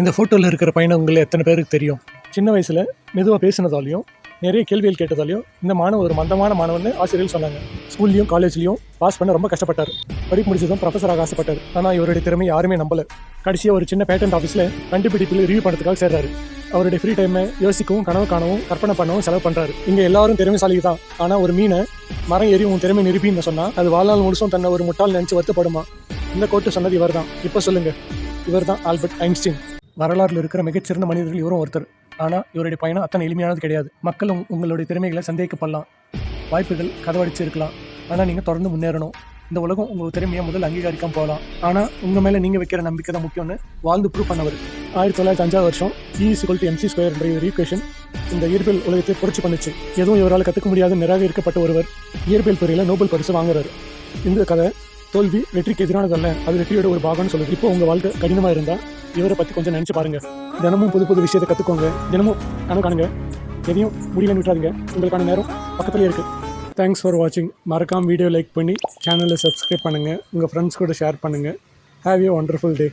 இந்த ஃபோட்டோவில் இருக்கிற பையனை உங்களை எத்தனை பேருக்கு தெரியும்? சின்ன வயசில் மெதுவாக பேசினதாலையும் நிறைய கேள்விகள் கேட்டதாலையும் இந்த மாணவர் ஒரு மந்தமான மாணவன் ஆசிரியர்கள் சொன்னாங்க. ஸ்கூல்லையும் காலேஜ்லையும் பாஸ் பண்ண ரொம்ப கஷ்டப்பட்டார். படிப்பு முடிச்சதும் ப்ரொஃபஸராக ஆசைப்பட்டார். ஆனால் இவருடைய திறமை யாருமே நம்பல. கடைசியாக ஒரு சின்ன பேட்டன்ட் ஆஃபீஸில் கண்டுபிடிப்பில் ரிவ்யூ பண்ணுறதுக்காக சேர்றாரு. அவருடைய ஃப்ரீ டைமை யோசிக்கவும் கனவு காணவும் கற்பனை பண்ணவும் செலவு பண்ணுறாரு இங்கே எல்லாரும் திறமைசாலி தான். ஆனால் ஒரு மீனை மரம் ஏறி உன் திறமை நிரூபின்னு சொன்னால் அது வாழ்நாள் முழுசும் தன்னை ஒரு முட்டாள் நினச்சி வருத்தப்படுமா? இந்த கோட்டு சொன்னது இவர் தான் இப்போ சொல்லுங்கள் இவர் தான் ஆல்பர்ட் ஐன்ஸ்டீன். வரலாற்றில் இருக்கிற மிகச்சிறந்த மனிதர்கள் இவரும் ஒருத்தர். ஆனால் இவருடைய பயணம் அத்தனை எளிமையானது கிடையாது. மக்கள் உங்களுடைய திறமைகளை சந்தேகப்படலாம். வாய்ப்புகள் கதவடிச்சு இருக்கலாம் ஆனால் நீங்கள் தொடர்ந்து முன்னேறணும். இந்த உலகம் உங்கள் திறமையை முதல் அங்கீகரிக்காம போகலாம். ஆனால் உங்கள் மேலே நீங்கள் வைக்கிற நம்பிக்கை தான் முக்கியம்னு வாழ்ந்து ப்ரூவ் பண்ணவர். ஆயிரத்தி தொள்ளாயிரத்தி அஞ்சாவது வருஷம் E equal to MC square என்ற ஒரு ஈக்குவேஷன் இந்த இயற்பியல் உலகத்தை புரட்சி பண்ணுச்சு. எதுவும் இவரால் கற்றுக்க முடியாத நிராகரிக்கப்பட்ட ஒருவர் இயற்பியல் துறையில் நோபல் பரிசு வாங்குறாரு. இந்த கதை தோல்வி வெற்றிக்கு எதிரானதல்ல அது வெற்றியோட ஒரு பாகம்னு சொல்லுது. இப்போ உங்கள் வாழ்க்கை கடினமாக இருந்தால் இவரை பற்றி கொஞ்சம் நினச்சி பாருங்க. தினமும் புது புது விஷயத்தை கற்றுக்கோங்க தினமும் கனவு காணுங்க. எதையும் முடியலன்னு விட்டுறாதீங்க உங்களுக்கான நேரம் பக்கத்துலேயே இருக்குது தேங்க்ஸ் ஃபார் வாட்சிங் மறக்காம வீடியோ லைக் பண்ணி சேனலை சப்ஸ்கிரைப் பண்ணுங்கள் உங்கள் ஃப்ரெண்ட்ஸ் கூட ஷேர் பண்ணுங்கள் ஹாவ் யூ ஒண்டர்ஃபுல் டே